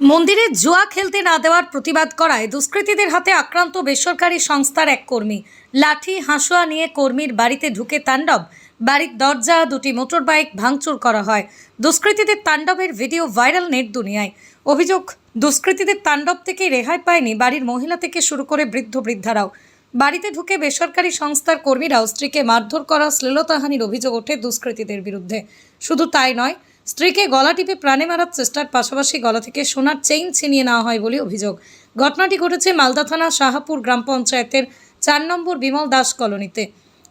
মন্দিরে জুয়া খেলতে না দেওয়ার প্রতিবাদ করায় দুষ্কৃতীদের হাতে আক্রান্ত বেসরকারি সংস্থার এক কর্মী। লাঠি, হাঁসুয়া নিয়ে কর্মীর বাড়িতে ঢুকে তাণ্ডব। বাড়ির দরজা, দুটি মোটরবাইক ভাঙচুর করা হয়। দুষ্কৃতীদের তাণ্ডবের ভিডিও ভাইরাল নেট দুনিয়ায়। অভিযোগ, দুষ্কৃতীদের তাণ্ডব থেকে রেহাই পায়নি বাড়ির মহিলা থেকে শুরু করে বৃদ্ধ বৃদ্ধারাও। বাড়িতে ঢুকে বেসরকারি সংস্থার কর্মীরাও স্ত্রীকে মারধর করা শ্লীলতাহানির অভিযোগ ওঠে দুষ্কৃতীদের বিরুদ্ধে। শুধু তাই নয় স্ত্রীকে গলা টিপে প্রাণে মারার চেষ্টার পাশাপাশি গলা থেকে সোনার চেইন ছিনিয়ে নেওয়া হয় বলে অভিযোগ। ঘটনাটি ঘটেছে মালদা থানা শাহাপুর গ্রাম পঞ্চায়েতের চার নম্বর বিমল দাস কলোনিতে।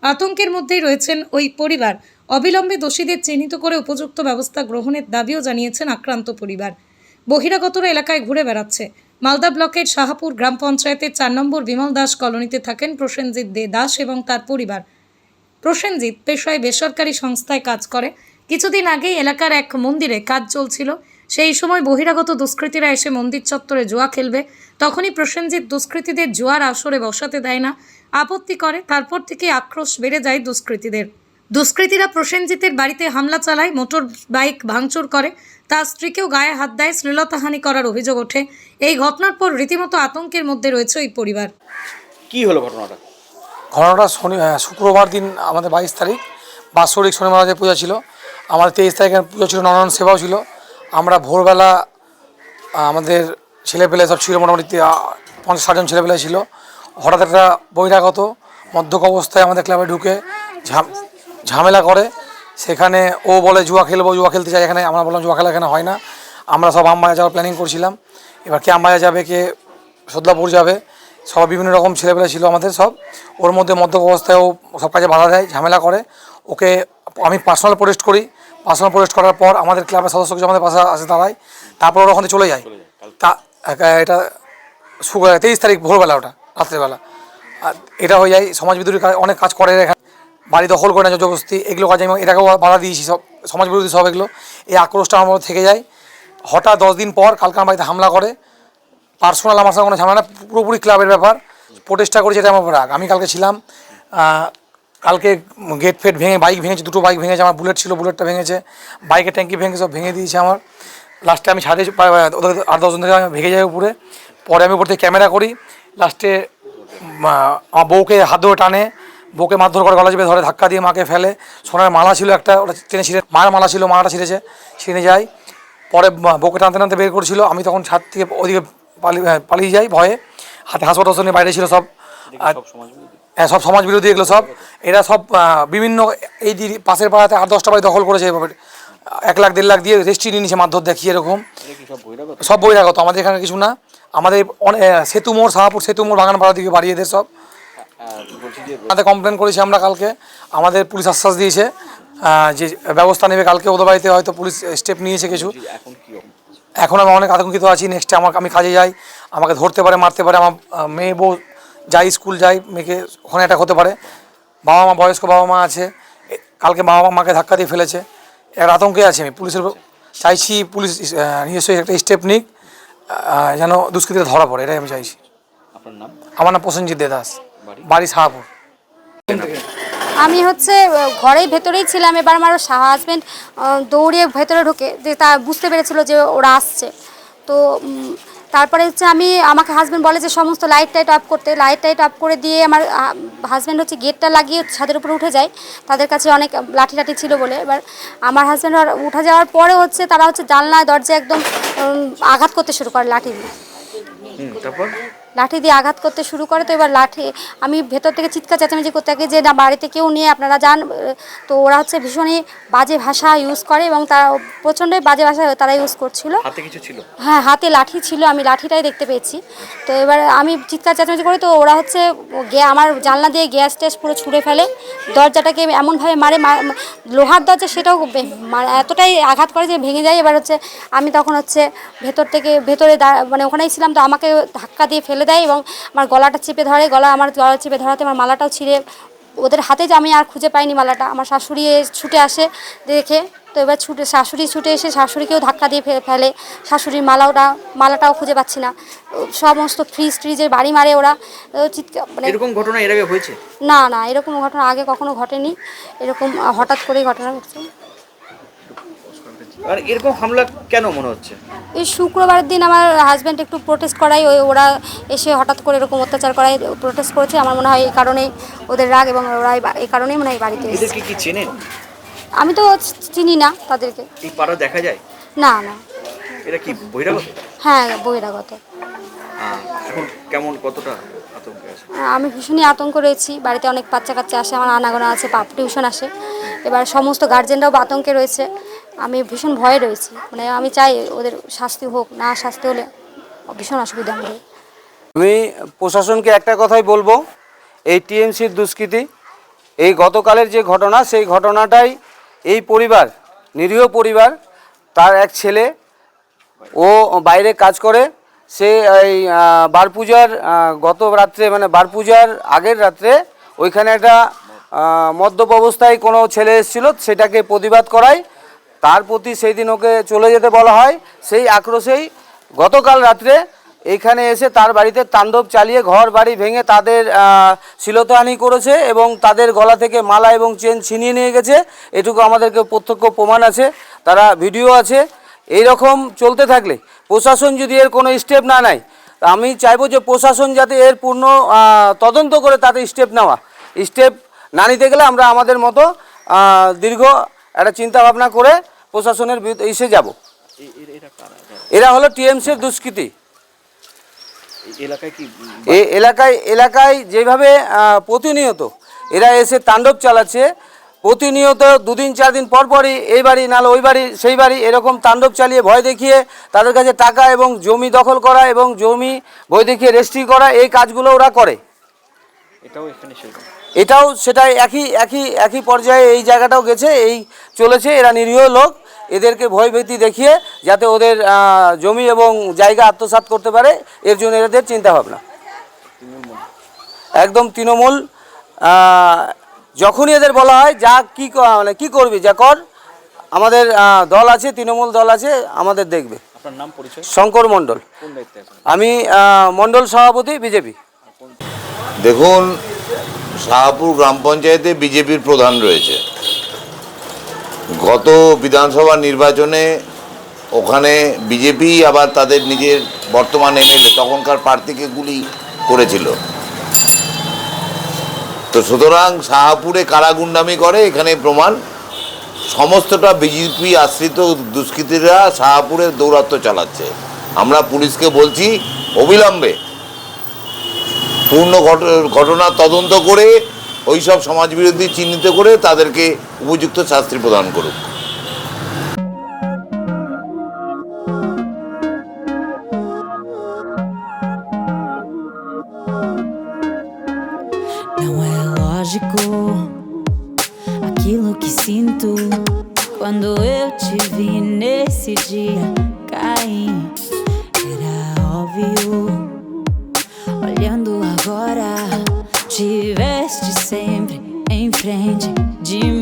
আতঙ্কের মধ্যেই রয়েছেন ওই পরিবার। অবিলম্বে দোষীদের চিহ্নিত করে উপযুক্ত ব্যবস্থা গ্রহণের দাবিও জানিয়েছেন আক্রান্ত পরিবার। বহিরাগতরা এলাকায় ঘুরে বেড়াচ্ছে। মালদা ব্লকের শাহাপুর গ্রাম পঞ্চায়েতের চার নম্বর বিমল দাস কলোনিতে থাকেন প্রসেনজিৎ দে দাস এবং তার পরিবার। প্রসেনজিৎ পেশায় বেসরকারি সংস্থায় কাজ করে। কিছুদিন আগেই এলাকার এক মন্দিরে কাজ চলছিল। সেই সময় বহিরাগত দুষ্কৃতীরা এসে মন্দির চত্বরে জুয়া খেলবে। তখনই প্রসেনজিৎ দুষ্কৃতীদের জুয়ার আসরে বসাতে দেয় না আপত্তি করে তারপর থেকে আক্রোশ বেড়ে যায় দুষ্কৃতীদের। দুষ্কৃতীরা প্রসেনজিতের বাড়িতে হামলা চালায় মোটর বাইক ভাঙচুর করে তার স্ত্রীকেও গায়ে হাত দেয় শ্লীলতাহানি করার অভিযোগ ওঠে। এই ঘটনার পর রীতিমতো আতঙ্কের মধ্যে রয়েছে ওই পরিবার। কি হলো ঘটনাটা? ঘটনাটা শনি শুক্রবার দিন আমাদের বাইশ তারিখ বাৎসরিক শনি মহারাজের পূজা ছিল। আমাদের তেইশ তারিখে পুজো ছিল নরনারায়ণ সেবাও ছিল। আমরা ভোরবেলা আমাদের ছেলেপেলে সব ছিল মোটামুটি পঞ্চাশ ষাটজন ছেলেপেলে ছিল। হঠাৎ একটা বহিরাগত মদ্যক অবস্থায় আমাদের ক্লাবে ঢুকে ঝাম- ঝামেলা করে। সেখানে ও বলে, জুয়া খেলব, জুয়া খেলতে চাই এখানে। আমরা বললাম, জুয়া খেলা এখানে হয় না। আমরা সব আমবাজা যাওয়ার প্ল্যানিং করছিলাম। এবার কে আমবাজা যাবে, কে সদলাপুর যাবে সব বিভিন্ন রকম ছেলেপেলে ছিল আমাদের সব। ওর মধ্যে মদ্যপ অবস্থায় ও সব কাজে বাধা দেয়, ঝামেলা করে। ওকে আমি পার্সোনাল প্রোটেস্ট করি। পার্সোনাল প্রোটেস্ট করার পর আমাদের ক্লাবের সদস্য কিছু আমাদের পাশে আসে দাঁড়ায়, তারপর ওরা ওখানে চলে যায়। তা এটা তেইশ তারিখ ভোরবেলা ওটা, রাত্রেবেলা। আর এটা হয়ে যায়, সমাজ বিদ্রোহী অনেক কাজ করে এখানে। বাড়ি দখল করে না জবরদস্তি, এগুলো কাজে আমি এটাকেও বাধা দিয়েছি সব, সমাজ বিরোধী সব এগুলো। এই আক্রোশটা আমার থেকে যায়। হঠাৎ দশ দিন পর কালকে আমার বাড়িতে হামলা করে। পার্সোনাল আমার সঙ্গে কোনো ঝামেলা না, পুরোপুরি ক্লাবের ব্যাপার। প্রোটেস্টটা করেছে এটা আমার রাগ। আমি কালকে ছিলাম কালকে গেট ফেট ভেঙে বাইক ভেঙেছে দুটো বাইক ভেঙেছে আমার বুলেট ছিল বুলেটটা ভেঙেছে বাইকের ট্যাঙ্কি ভেঙে সব ভেঙে দিয়েছে আমার। লাস্টে আমি ছাড়ে ওদের আট দশজন থেকে আমি ভেঙে যাই উপরে। পরে আমি উপর থেকে ক্যামেরা করি। লাস্টে আমার বউকে হাত ধরে টানে। বউকে মারধর করে গলা চেপে ধরে ধাক্কা দিয়ে মাকে ফেলে। সোনার মালা ছিল একটা ওটা টেনে ছিঁড়ে মায়ের মালা ছিল মালাটা ছিঁড়েছে। ছিঁড়ে যায় পরে বউকে টানতে টানতে বের করেছিল। আমি তখন ছাদ থেকে ওদিকে পালিয়ে পালিয়ে যাই ভয়ে। হাতে হাসপাতাল নিয়ে বাইরে ছিল সব। আর সব সমাজ বিরোধী এগুলো সব। এরা সব বিভিন্ন এই পাশের পাড়াতে আট দশটা বাড়ি দখল করেছে এভাবে। এক লাখ দেড় লাখ দিয়ে রেজিস্ট্রি নিয়ে মারধর দেখিয়ে এরকম। সব বহিরাগত? সব বহিরাগত আমাদের এখানে কিছু না। আমাদের সেতু মোড় শাহপুর সেতু মোড় বাগানপাড়া দিকে বাড়ি দেয় সব। আমাদের কমপ্লেন করেছি আমরা কালকে। আমাদের পুলিশ আশ্বাস দিয়েছে। যে ব্যবস্থা নেবে কালকে ওদের বাড়িতে হয়তো পুলিশ স্টেপ নিয়েছে কিছু। এখন আমি অনেক আতঙ্কিত আছি। নেক্সটে আমাকে আমি কাজে যাই। আমাকে ধরতে পারে মারতে পারে। আমার মেয়ে বউ যাই স্কুল যাই মেয়েকে ওখানে অ্যাটাক হতে পারে। বাবা মা বয়স্ক বাবা মা আছে। কালকে বাবা মা মাকে ধাক্কা দিয়ে ফেলেছে। এর আতঙ্কে আছি আমি। পুলিশের উপর- চাইছি পুলিশ নিজস্ব একটা স্টেপ নিক যেন দুষ্কৃতীরা ধরা পড়ে এটাই আমি চাইছি। আপনার নাম? আমার নাম প্রসেনজিৎ দে দাস। বাড়ি? শাহপুর আমি হচ্ছে ঘরের ভেতরেই ছিলাম। এবার আমার হাজব্যান্ড দৌড়িয়ে ভেতরে ঢোকে যে তা বুঝতে পেরেছিল যে ওরা আসছে। তো তারপরে হচ্ছে আমি, আমাকে হাজব্যান্ড বলে যে সমস্ত লাইট টাইট অফ করতে লাইট টাইট অফ করে দিয়ে আমার হাজব্যান্ড হচ্ছে গেটটা লাগিয়ে ছাদের উপরে উঠে যায়। তাদের কাছে অনেক লাঠি লাঠি ছিল বলে। এবার আমার হাজব্যান্ড উঠে যাওয়ার পরে হচ্ছে তারা হচ্ছে জানলায় দরজা একদম আঘাত করতে শুরু করে লাঠি দিয়ে। তারপর? লাঠি দিয়ে আঘাত করতে শুরু করে তো এবার লাঠি আমি ভেতর থেকে চিৎকার চেঁচামেচি করতে থাকি যে না বাড়িতে কেউ নিয়ে আপনারা যান। তো ওরা হচ্ছে ভীষণই বাজে ভাষা ইউজ করে এবং তারা প্রচণ্ডই বাজে ভাষা তারা ইউজ করছিল। হাতে কিছু ছিল? হ্যাঁ হাতে লাঠি ছিল আমি লাঠিটাই দেখতে পেয়েছি। তো এবার আমি চিৎকার চেঁচামেচি করি তো ওরা হচ্ছে গে আমার জানলা দিয়ে গ্যাস ট্যাস পুরো ছুঁড়ে ফেলে। দরজাটাকে এমনভাবে মারে লোহার দরজা সেটাও এতটাই আঘাত করে যে ভেঙে যায়। এবার হচ্ছে আমি তখন হচ্ছে ভেতর থেকে ভেতরে মানে ওখানেই ছিলাম তো আমাকে ধাক্কা দিয়ে ফেলে দেয় এবং আমার গলাটা চেপে ধরে গলা আমার গলা চেপে ধরাতে আমার মালাটাও ছিঁড়ে। ওদের হাতে যে আমি আর খুঁজে পাইনি মালাটা আমার শাশুড়ি ছুটে আসে দেখে। তো এবার ছুটে শাশুড়ি ছুটে এসে শাশুড়িকেও ধাক্কা দিয়ে ফেলে। শাশুড়ির মালাওটা মালাটাও খুঁজে পাচ্ছি না। সমস্ত ফ্রিজ ট্রিজের বাড়ি মারে ওরা। চিৎকার মানে এরকম ঘটনা এর আগে হয়েছে? না না এরকম ঘটনা আগে কখনো ঘটেনি। এরকম হঠাৎ করেই ঘটনা ঘটছে। আর এরকম হামলা কেন মনে হচ্ছে? এই শুক্রবারের দিন আমার হাজব্যান্ড একটু প্রোটেস্ট করাই ওই ওরা এসে হঠাৎ করে এরকম অত্যাচার করাই প্রোটেস্ট করেছে। আমার মনে হয় এই কারণেই ওদের রাগ এবং ওরা এই কারণেই মনে হয় বাড়িতে এসেছে। এদেরকে কি চেনেন? আমি তো চিনি না তাদেরকে। এই পাড়া দেখা যায়? না না। এরা কি বহিরাগত? হ্যাঁ বহিরাগত। আহ, এখন কেমন কতটা আতঙ্কে আছে? আমি ভীষণই আতঙ্ক রয়েছি। বাড়িতে অনেক বাচ্চা কাচ্চা আসে আমার আনাগোনা আছে পাপ টিউশন আসে। এবার সমস্ত গার্জেনরাও আতঙ্কে রয়েছে। আমি ভীষণ ভয়ে রয়েছি। মানে আমি চাই ওদের শাস্তি হোক, না শাস্তি হলে ভীষণ অসুবিধা আমাদের আমি প্রশাসনকে একটা কথাই বলব, এই টিএমসির দুষ্কৃতি, এই গতকালের যে ঘটনা, সেই ঘটনাটাই এই পরিবার, নিরীহ পরিবার, তার এক ছেলে, ও বাইরে কাজ করে, সে এই বার পূজার গত রাত্রে মানে বার পূজার আগের রাত্রে, ওইখানে একটা মদ্যপ অবস্থায় কোনো ছেলে এসেছিল, সেটাকে প্রতিবাদ করায় তার প্রতি সেই দিন ওকে চলে যেতে বলা হয়। সেই আক্রোশেই গতকাল রাত্রে এইখানে এসে তার বাড়িতে তাণ্ডব চালিয়ে ঘর বাড়ি ভেঙে তাদের আহ, শ্লীলতাহানি করেছে এবং তাদের গলা থেকে মালা এবং চেন ছিনিয়ে নিয়ে গেছে। এটুকু আমাদেরকে প্রত্যক্ষ প্রমাণ আছে তারা ভিডিও আছে। এই রকম চলতে থাকলে প্রশাসন যদি এর কোনো স্টেপ না নেয় আমি চাইব যে প্রশাসন যাতে এর পূর্ণ তদন্ত করে তাতে স্টেপ নেওয়া। স্টেপ না নিতে গেলে আমরা আমাদের মতো দীর্ঘ একটা চিন্তা ভাবনা করে প্রশাসনের বিরুদ্ধে এসে যাব। এরা হলো টিএমসির দুষ্কৃতী। এলাকায় এলাকায় এলাকায় যেভাবে প্রতিনিয়ত এরা এসে তাণ্ডব চালাচ্ছে প্রতিনিয়ত দুদিন চার দিন পর পরই এই বাড়ি নাহলে ওই বাড়ি সেই বাড়ি এরকম তাণ্ডব চালিয়ে ভয় দেখিয়ে তাদের কাছে টাকা এবং জমি দখল করা এবং জমি ভয় দেখিয়ে রেজিস্ট্রি করা এই কাজগুলো ওরা করে। এটাও এখানে এটাও সেটাই একই একই একই পর্যায়ে এই জায়গাটাও গেছে এই চলেছে এরা নিরীহ লোক। এদেরকে ভয়ভীতি দেখিয়ে যাতে ওদের জমি এবং জায়গা আত্মসাৎ করতে পারে এর জন্য এদের চিন্তা ভাবনা একদম তৃণমূল যখনই এদের বলা হয় যা কি মানে কি করবি যা কর। আমাদের দল আছে তৃণমূল দল আছে আমাদের দেখবে। নাম পরিচয়? শঙ্কর মণ্ডল। আমি মণ্ডল সভাপতি বিজেপি। দেখুন শাহপুর গ্রাম পঞ্চায়েতে বিজেপির প্রধান রয়েছে। গত বিধানসভা নির্বাচনে ওখানে বিজেপি আবার তাদের নিজের বর্তমান এমএলএ তখনকার প্রার্থীকে গুলি করেছিল। তো সুতরাং শাহপুরে কারা গুন্ডামি করে এখানে প্রমাণ? সমস্তটা বিজেপি আশ্রিত দুষ্কৃতীরা শাহপুরে দৌরাত্ম্য চালাচ্ছে। আমরা পুলিশকে বলছি, অবিলম্বে পূর্ণ ঘট- ঘটনা তদন্ত করে ওই সব সমাজবিরোধী চিহ্নিত করে তাদেরকে উপযুক্ত শাস্তি প্রদান করুক Não é lógico aquilo que sinto quando eu te vi nesse dia cair. Era óbvio. Olhando agora, tiveste sempre em frente de mim.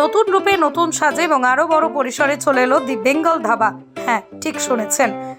নতুন রূপে নতুন সাজে এবং আরও বড় পরিসরে চলে এলো দি বেঙ্গল ধাবা। হ্যাঁ ঠিক শুনেছেন।